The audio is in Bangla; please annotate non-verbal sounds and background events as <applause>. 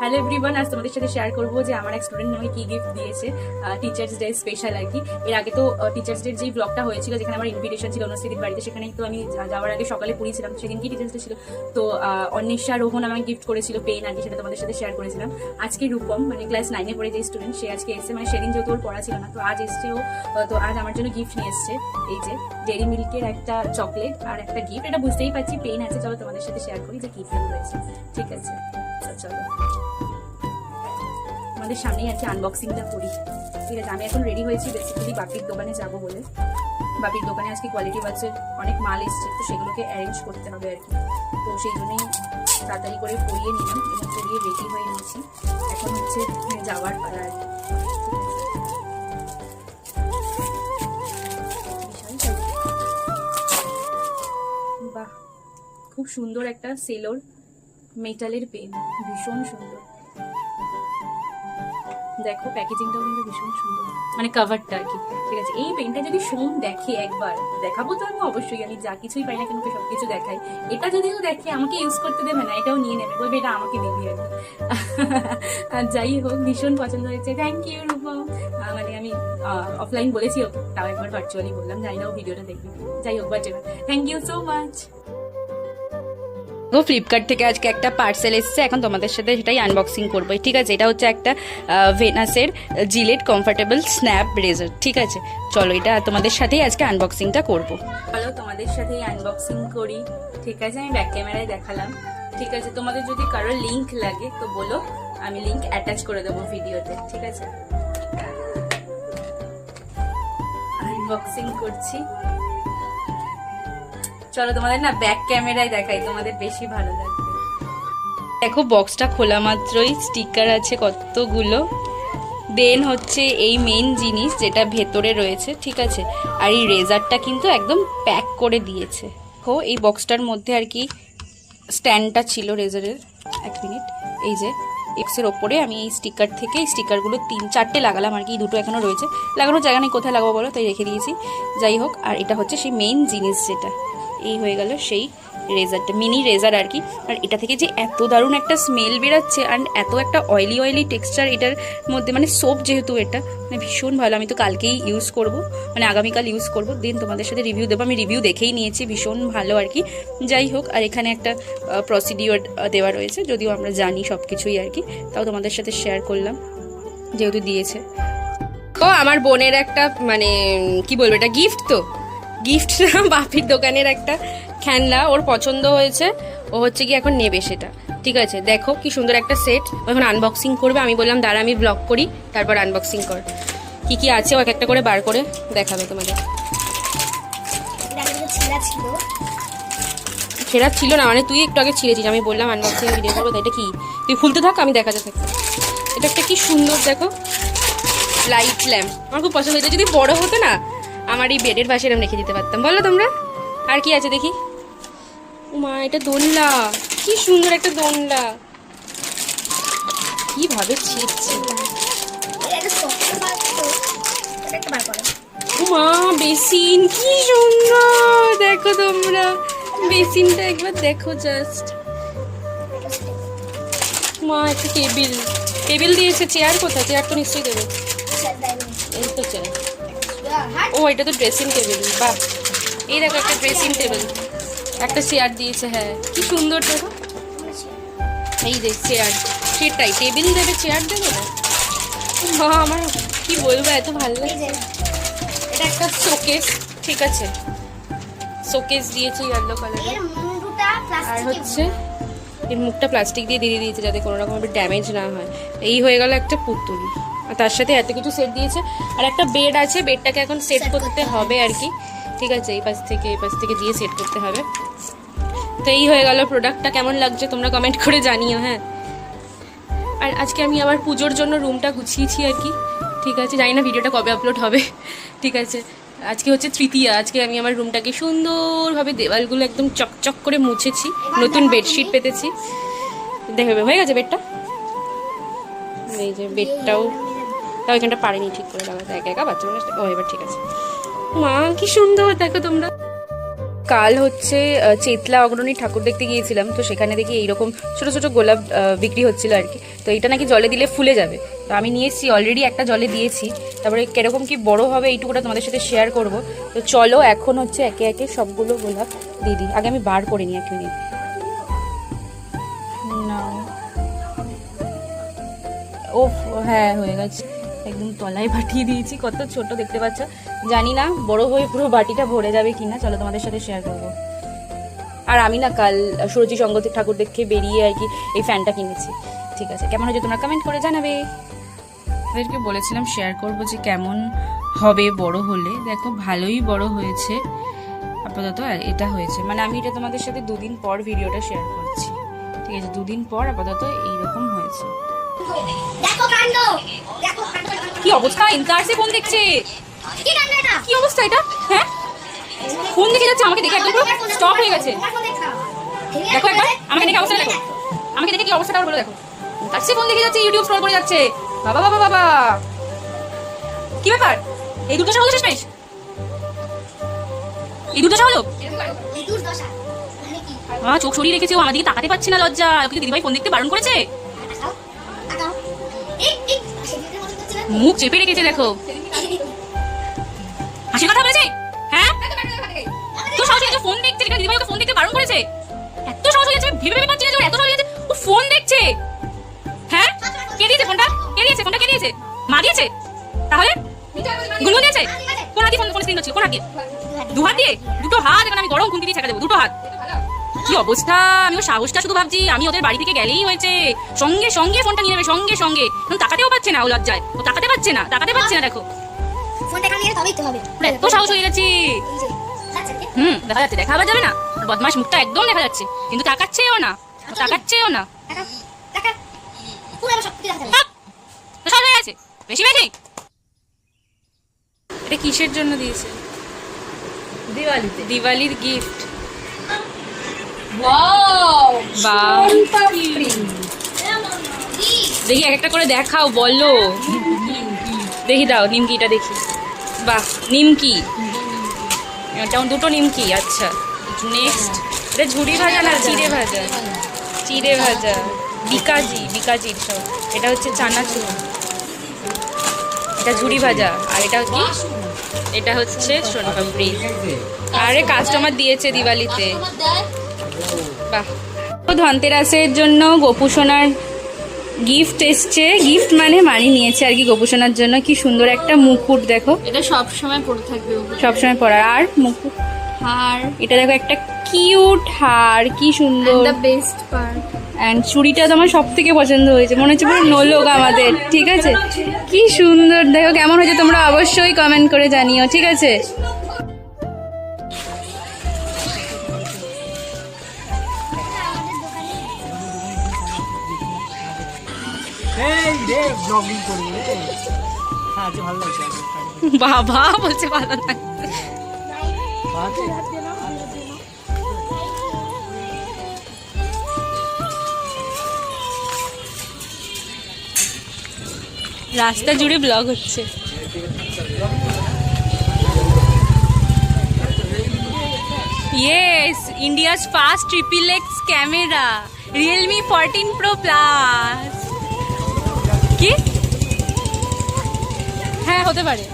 হ্যালো এভরিওয়ান আজ তোমাদের সাথে শেয়ার করব যে আমার এক স্টুডেন্ট আমাকে কি গিফট দিয়েছে টিচার্স ডে স্পেশাল আর কি। এর আগে তো টিচার্স ডে যেই ব্লগটা হয়েছিল, যেখানে আমার ইনভিটেশন ছিল অনুশ্রীদির বাড়িতে সেখানে তো আমি যাওয়ার আগে সকালে পড়িয়েছিলাম সেদিন কি টিচার্স ডে ছিল? তো অন্বেষা রোহন আমাকে গিফট করেছিল পেন আর কি, সেটা তোমাদের সাথে শেয়ার করেছিলাম। আজকে রূপম মানে ক্লাস নাইনে পড়ে যে স্টুডেন্ট সে আজকে এসছে। মানে সেদিন যেহেতু ওর পড়া ছিল না, তো আজ এসছে ও তো আজ আমার জন্য গিফট নিয়ে এসছে। এই যে ডেরি মিল্কের একটা চকলেট আর একটা গিফট এটা বুঝতেই পারছি পেন আছে, চলো তোমাদের সাথে শেয়ার করি যে কি ফিল রয়েছে। ঠিক আছে চলো। আমাদের সামনেই আছে আনবক্সিংটা করি। ঠিক আছে, আমি এখন রেডি হয়েছি বেসিক্যালি বাপির দোকানে যাব বলে। বাপির দোকানে আজকে কোয়ালিটি বাসের অনেক মাল এসছে, তো সেগুলোকে অ্যারেঞ্জ করতে হবে আর কি। তো সেই জন্যই তাড়াতাড়ি করে পরিয়ে নিলাম এবং পরিয়ে রেডি হয়ে নিয়েছি। এখন হচ্ছে যাওয়ার পালা আর কি। বাহ, খুব সুন্দর একটা সেলোর মেটালের পেন ভীষণ সুন্দর। দেখো প্যাকেজিংটাও কিন্তু ভীষণ সুন্দর। মানে কাভারটা আর কি। ঠিক আছে, এই পেনটা যদি সোম দেখে একবার, দেখাবো তো আমি অবশ্যই। আমি যা কিছুই পাই না কেন সব কিছু দেখাই। এটা যদিও দেখে, আমাকে ইউজ করতে দেবে না, এটাও নিয়ে নেবে। বলবে, এটা আমাকে দিবি আর কি। <laughs> আর যাই হোক, ভীষণ পছন্দ হয়েছে। থ্যাংক ইউ রূপম মানে আমি অফলাইন বলেছি ওকে তাও একবার ভার্চুয়ালি বললাম। জানি না ও ভিডিওটা দেখবি। যাই হোক but thank you so much ও ফ্লিপকার্ট থেকে আজকে একটা পার্সেল এসেছে। এখন তোমাদের সাথে সেটাই আনবক্সিং করব ঠিক আছে? এটা হচ্ছে একটা ভেনাসের জিলেট কমফোর্টেবল স্ন্যাপ ব্রেজার ঠিক আছে? চলো, এটা তোমাদের সাথেই আজকে আনবক্সিংটা করব। চলো, তোমাদের সাথেই আনবক্সিং করি, ঠিক আছে? আমি ব্যাক ক্যামেরায় দেখালাম, ঠিক আছে? তোমাদের যদি কারও লিঙ্ক লাগে, তো বলো, আমি লিঙ্ক অ্যাটাচ করে দেবো ভিডিওতে, ঠিক আছে? আনবক্সিং করছি। চলো তোমাদের না ব্যাক ক্যামেরায় দেখাই, তোমাদের বেশি ভালো লাগবে। দেখো বক্সটা খোলা মাত্রই স্টিকার আছে কতগুলো। দেন হচ্ছে এই মেন জিনিস যেটা ভেতরে রয়েছে, ঠিক আছে? আর এই রেজারটা কিন্তু একদম প্যাক করে দিয়েছে। দেখো, এই বক্সটার মধ্যে আর কি স্ট্যান্ডটা ছিল রেজারের এক মিনিট এই যে এক্সের ওপরে আমি এই স্টিকার থেকে, এই স্টিকারগুলো তিন, চারটে লাগালাম আর কি দুটো এখনও রয়েছে। লাগানোর জায়গা নেই, কোথায় লাগাবো বলো? তাই রেখে দিয়েছি। যাই হোক, আর এটা হচ্ছে সেই মেইন জিনিস যেটা। এই হয়ে গেল সেই রেজারটা মিনি রেজার আর কি। আর এটা থেকে যে এত দারুণ একটা স্মেল বেরাচ্ছে অ্যান্ড এত একটা অয়েলি অয়েলি টেক্সচার এটার মধ্যে মানে সোপ যেহেতু এটা মানে ভীষণ ভালো। আমি তো কালকেই ইউজ করব মানে আগামীকাল ইউজ করব। দেন তোমাদের সাথে রিভিউ দেবো। আমি রিভিউ দেখেই নিয়েছি, ভীষণ ভালো আর কি। যাই হোক, আর এখানে একটা প্রসিডিওর দেওয়া রয়েছে। যদিও আমরা জানি সব কিছুই আর কি, তাও তোমাদের সাথে শেয়ার করলাম, যেহেতু দিয়েছে। ও, আমার বোনের একটা মানে কি বলব, এটা গিফট তো। গিফট না, <laughs> বাপির দোকানের একটা খেলনা ওর পছন্দ হয়েছে। ও হচ্ছে কি এখন নেবে সেটা। ঠিক আছে, দেখো কি সুন্দর একটা সেট ও এখন আনবক্সিং করবে। আমি বললাম, দাঁড়া, আমি ব্লগ করি, তারপর আনবক্সিং কর। কি কি আছে, ও এক একটা করে বার করে দেখাবে তোমাদের। ছেঁড়া ছিল না মানে তুই একটু আগে ছিঁড়েছিস। আমি বললাম আনবক্সিং ভিডিও করব এটা কি? তুই খুলতে থাক, আমি দেখাতে থাকি এটা একটা কি সুন্দর, দেখো লাইট ল্যাম্প আমার খুব পছন্দ হয়েছে। যদি বড় হতো না আমার এই বেডের পাশে এরকম রেখে দিতে পারতাম। বলো তোমরা, আর কি আছে দেখি? মা এটা দোলনা। কি সুন্দর একটা দোলনা। কীভাবে করো মা বেসিন, কি সুন্দর। দেখো তোমরা, বেসিনটা একবার দেখো জাস্ট মা, একটা টেবিল। টেবিল দিয়েছে চেয়ার কোথায়? চেয়ার তো নিশ্চয়ই দেবে। ও এটা তো ড্রেসিং টেবিল বাহ। এই দেখো একটা ড্রেসিং টেবিল একটা চেয়ার দিয়েছে হ্যাঁ। কি সুন্দর দেখো। এই দেখ চেয়ার সেটাই টেবিল দেবে চেয়ার দেবে না? মা আমার কি বলব এত ভালো এই লাগে এটা একটা শোকেস ঠিক আছে। শোকেস দিয়েছে ইয়েলো কালারের আর হচ্ছে এর মুখটা প্লাস্টিক দিয়ে দিয়ে দিয়েছে যাতে কোনো রকম ড্যামেজ না হয়। এই হয়ে গেল একটা পুতুল। তার সাথে এত কিছু সেট দিয়েছে। আর একটা বেড আছে বেডটাকে এখন সেট করতে হবে আর কি ঠিক আছে এই পাশ থেকে এই পাশ থেকে দিয়ে সেট করতে হবে। তো এই হয়ে গেল প্রোডাক্টটা কেমন লাগছে তোমরা কমেন্ট করে জানিও হ্যাঁ। আর আজকে আমি আবার পুজোর জন্য রুমটা গুছিয়েছি আর কি ঠিক আছে জানি না ভিডিওটা কবে আপলোড হবে। ঠিক আছে আজকে হচ্ছে তৃতীয়া। আজকে আমি আমার রুমটাকে সুন্দরভাবে দেওয়ালগুলো একদম চকচক করে মুছেছি। নতুন বেডশিট পেতেছি। দেখবে হয়ে গেছে বেডটা এই যে বেডটাও তাও এখানটা পারিনি ঠিক করে লাগাতে একা একা বাচ্চা মানুষ। ও এবার ঠিক আছে। মা কি সুন্দর দেখো তোমরা। কাল হচ্ছে চেতলা অগ্রণী ঠাকুর দেখতে গিয়েছিলাম তো সেখানে দেখি এইরকম ছোট ছোট গোলাপ বিক্রি হচ্ছিল আর কি। তো এটা নাকি জলে দিলে ফুলে যাবে। তো আমি নিয়ে এসেছি অলরেডি একটা জলে দিয়েছি। তারপরে কীরকম কি বড় হবে এইটুকুটা তোমাদের সাথে শেয়ার করব। তো চলো এখন হচ্ছে একে একে সবগুলো গোলাপ দিয়ে দিই। আগে আমি বার করে নিই এক মিনিট না। ও হ্যাঁ হয়ে গেছে। একদম তলায় পাঠিয়ে দিয়েছি কত ছোট দেখতে পাচ্ছ। জানি না বড় হয়ে পুরো বাটিটা ভরে যাবে কিনা চলো তোমাদের সাথে শেয়ার করব। আর আমি না কাল সুরজি সঙ্গ ঠাকুর দেখে বেরিয়ে আর কি এই ফ্যানটা কিনেছি। ঠিক আছে কেমন হয়েছে তোমরা কমেন্ট করে জানাবে। তাদেরকে বলেছিলাম শেয়ার করব যে কেমন হবে বড় হলে। দেখো ভালোই বড় হয়েছে। আপাতত এটা হয়েছে। মানে আমি এটা তোমাদের সাথে দুদিন পর ভিডিওটা শেয়ার করছি। ঠিক আছে দুদিন পর আপাতত এইরকম হয়েছে। দেখো কাণ্ড দেখো কি অবস্থা? ইন্টারসে ফোন দেখছে। কি কাণ্ড এটা? কি অবস্থা এটা? হ্যাঁ? ফোন দেখে যাচ্ছে আমাকে দেখে একদম পুরো স্টপ হয়ে গেছে। দেখো একবার আমাকে দেখে অবস্থা দেখো। আমাকে দেখে কি অবস্থাটা বলে দেখো। তারসে ফোন দেখে যাচ্ছে ইউটিউব স্ক্রল করে যাচ্ছে। বাবা বাবা বাবা। কি ব্যাপার? এই দুটো হলো শেষমেশ এই দুটো হলো এই দুর্দশা। মানে কি? মা চোখ সরিয়ে রেখেছে ও আমার দিকে তাকাতে পারছে না লজ্জা। ওকে দিদিভাই ফোন দেখতে বারণ করেছে? মুখ চেপে রেখেছে, দেখো। হাসির কথা বলেছে? হ্যাঁ? এত সাহস হয়েছে ফোন দেখছে যেখানে দিদিভাই ওকে ফোন দেখতে বারণ করেছে? এত সাহস হয়েছে আমি ভেবে ভেবে পাচ্ছি না এত সাহস হয়েছে ও ফোন দেখছে। হ্যাঁ? কে দিয়েছে ফোনটা কে দিয়েছে? ফোনটা কে দিয়েছে? মা দিয়েছে? তাহলে? গুনগুন দিয়েছে? কোন হাতে ফোন ফোন স্ক্রিন ছিল কোন হাত দিয়ে? দু হাত দিয়ে? দুটো হাত, এখানে আমি গরম খুন্তি দিয়ে ছেঁকা দেবো, দুটো হাত। কি অবস্থা? আমি ওর সাহসটা শুধু ভাবছি আমি ওদের বাড়ি থেকে গেলেই হয়েছে। সঙ্গে সঙ্গে ফোনটা নিয়ে নেবে সঙ্গে সঙ্গে। এখন তাকাতেও পাচ্ছে না ও লজ্জায়। ও তাকাতে পারছে না তাকাতে পারছে না দেখো। ফোনটা তবেই তো হবে। এত সাহস হয়ে গেছি? হুম দেখা যাচ্ছে দেখা যাবে না। বদমাস মুখটা একদম দেখা যাচ্ছে। কিন্তু তাকাচ্ছেও না তাকাচ্ছেও না। সব হয়ে গেছে। বেশি বেশি এটা কিসের জন্য দিয়েছে? দিওয়ালিতে। দিওয়ালির গিফট? দেখি এক একটা করে দেখাও বলো। দেখি দাও নিমকিটা দেখি। বাহ নিমকি। যেমন দুটো নিমকি আচ্ছা। নেক্সট এটা ঝুড়ি ভাজা না চিড়ে ভাজা? চিড়ে ভাজা। বিকাজি বিকাজির সব। এটা হচ্ছে চানাচুর এটা ঝুড়ি ভাজা আর এটা কি? এটা হচ্ছে সোনপাপড়ি আরে কাস্টমার দিয়েছে দিওয়ালিতে। বাহ। ধনতেরাসের জন্য গোপুসোনার গিফট এসছে। গিফট মানে মানি নিয়েছে আর কি গোপুসোনার জন্য। কি সুন্দর একটা মুকুট দেখো। এটা সব সময় পড়ে থাকবে সবসময় পরার। আর মুকুট? হার। এটা দেখো একটা কিউট হার। কি সুন্দর। বেস্ট পার্ট অ্যান্ড চুড়িটা তো আমার সব থেকে পছন্দ হয়েছে। মনে হচ্ছে পুরো নোলক আমাদের। ঠিক আছে? কি সুন্দর। দেখো কেমন হয়েছে তোমরা অবশ্যই কমেন্ট করে জানিও। ঠিক আছে? এই ব্লগিং করব হ্যাঁ আজকে ভালো লাগছে। বাবা বলছে ভালো লাগছে। রাস্তা জুড়ে ব্লগ হচ্ছে। Yes India's first triple X camera Realme fourteen pro plus কি? হ্যাঁ হতে পারে।